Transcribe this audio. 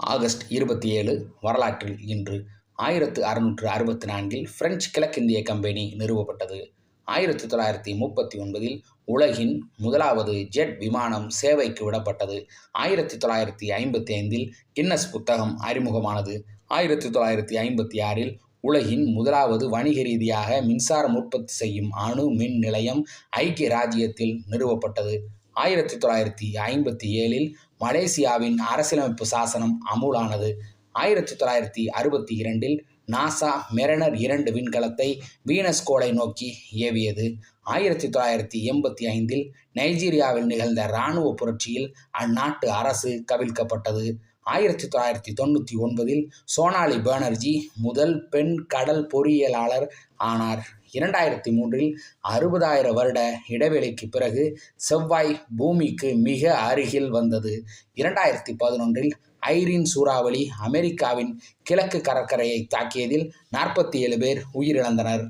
August இருபத்தி ஏழு வரலாற்றில் இன்று ஆயிரத்து அறுநூற்று அறுபத்தி நான்கில் பிரெஞ்சு கிழக்கிந்திய கம்பெனி நிறுவப்பட்டது. ஆயிரத்தி தொள்ளாயிரத்தி முப்பத்தி ஒன்பதில் உலகின் முதலாவது ஜெட் விமானம் சேவைக்கு விடப்பட்டது. ஆயிரத்தி தொள்ளாயிரத்தி ஐம்பத்தி ஐந்தில் கின்னஸ் புத்தகம் அறிமுகமானது. ஆயிரத்தி தொள்ளாயிரத்தி ஐம்பத்தி ஆறில் உலகின் முதலாவது வணிக ரீதியாக மின்சாரம் உற்பத்தி செய்யும் அணு மின் நிலையம் ஐக்கிய ராஜ்யத்தில் நிறுவப்பட்டது. ஆயிரத்தி தொள்ளாயிரத்தி ஐம்பத்தி ஏழில் மலேசியாவின் அரசியலமைப்பு சாசனம் அமுலானது. ஆயிரத்தி தொள்ளாயிரத்தி அறுபத்தி இரண்டில் நாசா மெரனர் இரண்டு விண்கலத்தை வீனஸ் கோளை நோக்கி ஏவியது. ஆயிரத்தி தொள்ளாயிரத்தி எண்பத்தி ஐந்தில் நைஜீரியாவில் நிகழ்ந்த இராணுவ புரட்சியில் அந்நாட்டு அரசு கவிழ்க்கப்பட்டது. ஆயிரத்தி தொள்ளாயிரத்தி தொண்ணூற்றி ஒன்பதில் சோனாலி பானர்ஜி முதல் பெண் கடல் பொறியியலாளர் ஆனார். இரண்டாயிரத்தி மூன்றில் அறுபதாயிரம் வருட இடைவெளிக்கு பிறகு செவ்வாய் பூமிக்கு மிக அருகில் வந்தது. இரண்டாயிரத்தி பதினொன்றில் ஐரின் சூறாவளி அமெரிக்காவின் கிழக்கு கடற்கரையை தாக்கியதில் நாற்பத்தி ஏழு பேர் உயிரிழந்தனர்.